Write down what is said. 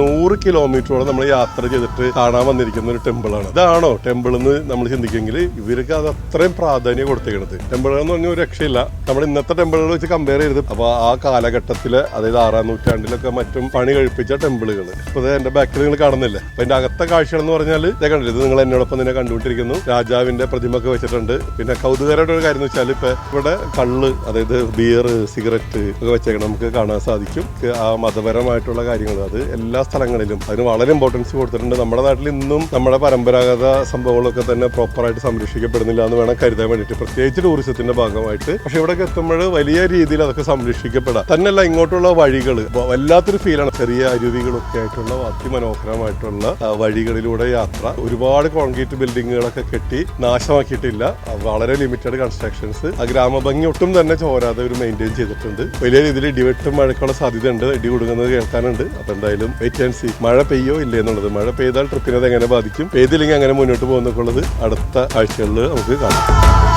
നൂറ് കിലോമീറ്ററോളം നമ്മൾ യാത്ര ചെയ്തിട്ട് കാണാൻ വന്നിരിക്കുന്ന ഒരു ടെമ്പിളാണ് ഇതാണോ ടെമ്പിൾ എന്ന് നമ്മൾ ചിന്തിക്കുമെങ്കിൽ ഇവർക്ക് അത് അത്രയും പ്രാധാന്യം കൊടുത്തേക്കണത്. ടെമ്പിൾ എന്ന് പറഞ്ഞാൽ ഒരു രക്ഷയില്ല. നമ്മൾ ഇന്നത്തെ ടെമ്പിളുകൾ വെച്ച് കമ്പയർ ചെയ്ത് അപ്പോൾ ആ കാലഘട്ടത്തിൽ അതായത് ആറാം നൂറ്റാണ്ടിലൊക്കെ മറ്റും പണി കഴിപ്പിച്ച ടെമ്പിളുകൾ ഇപ്പൊ ദേ എന്റെ ബാക്കിൽ നിങ്ങൾ കാണുന്നില്ലേ? അപ്പൊ എന്റെ അകത്തെ കാഴ്ചകളെന്ന് പറഞ്ഞാൽ ഇതേ കണ്ടില്ല? ഇത് നിങ്ങൾ എന്നോടൊപ്പം തന്നെ കണ്ടുകൊണ്ടിരിക്കുന്നു. രാജാവിന്റെ പ്രതിമ ഒക്കെ വെച്ചിട്ടുണ്ട്. പിന്നെ കൗതുകരമായിട്ട് ഒരു കാര്യം എന്ന് വെച്ചാൽ ഇപ്പൊ ഇവിടെ കള്ള് അതായത് ബിയർ സിഗരറ്റ് ഒക്കെ വെച്ചേക്കണം നമുക്ക് കാണാൻ സാധിക്കും. ആ മതപരമായിട്ടുള്ള കാര്യങ്ങൾ അത് എല്ലാ സ്ഥലങ്ങളിലും. അതിന് വളരെ ഇമ്പോർട്ടൻസ് കൊടുത്തിട്ടുണ്ട്. നമ്മുടെ നാട്ടിൽ ഇന്നും നമ്മുടെ പരമ്പരാഗത സംഭവങ്ങളൊക്കെ തന്നെ പ്രോപ്പറായിട്ട് സംരക്ഷിക്കപ്പെടുന്നില്ല എന്ന് വേണം കരുതാൻ വേണ്ടിയിട്ട്. പ്രത്യേകിച്ച് ടൂറിസത്തിന്റെ ഭാഗമായിട്ട്. പക്ഷെ ഇവിടെയൊക്കെ എത്തുമ്പോൾ വലിയ രീതിയിൽ അതൊക്കെ സംരക്ഷിക്കപ്പെടാം. തന്നെയല്ല ഇങ്ങോട്ടുള്ള വഴികൾ. വല്ലാത്തൊരു ഫീലാണ് ചെറിയ അരുവികളൊക്കെ ആയിട്ടുള്ള അതിമനോഹരമായിട്ടുള്ള വഴികളിലൂടെ യാത്ര. ഒരുപാട് കോൺക്രീറ്റ് ബിൽഡിങ്ങുകളൊക്കെ കെട്ടി നാശമാക്കിയിട്ടില്ല. വളരെ ലിമിറ്റഡ് കൺസ്ട്രക്ഷൻസ് ആ ഗ്രാമഭംഗി ഒട്ടും തന്നെ ചോരാതെ ഒരു മെയിന്റെയിൻ ചെയ്തിട്ടുണ്ട്. വലിയ രീതിയിൽ ഇടിവെട്ടും മഴയ്ക്കുള്ള സാധ്യതയുണ്ട്. ഇടി കൊടുക്കുന്നത് കേൾക്കാനുണ്ട്. അപ്പൊ എന്തായാലും വെയിറ്റ് ആൻഡ് സി മഴ പെയ്യോ ഇല്ലേ എന്നുള്ളത്. മഴ പെയ്താൽ ട്രിപ്പിനെ അത് എങ്ങനെ ബാധിക്കും? പെയ്തില്ലെങ്കിൽ അങ്ങനെ മുന്നോട്ട് പോകുന്നൊക്കെ അടുത്ത ആഴ്ചകളിൽ നമുക്ക് കാണാം.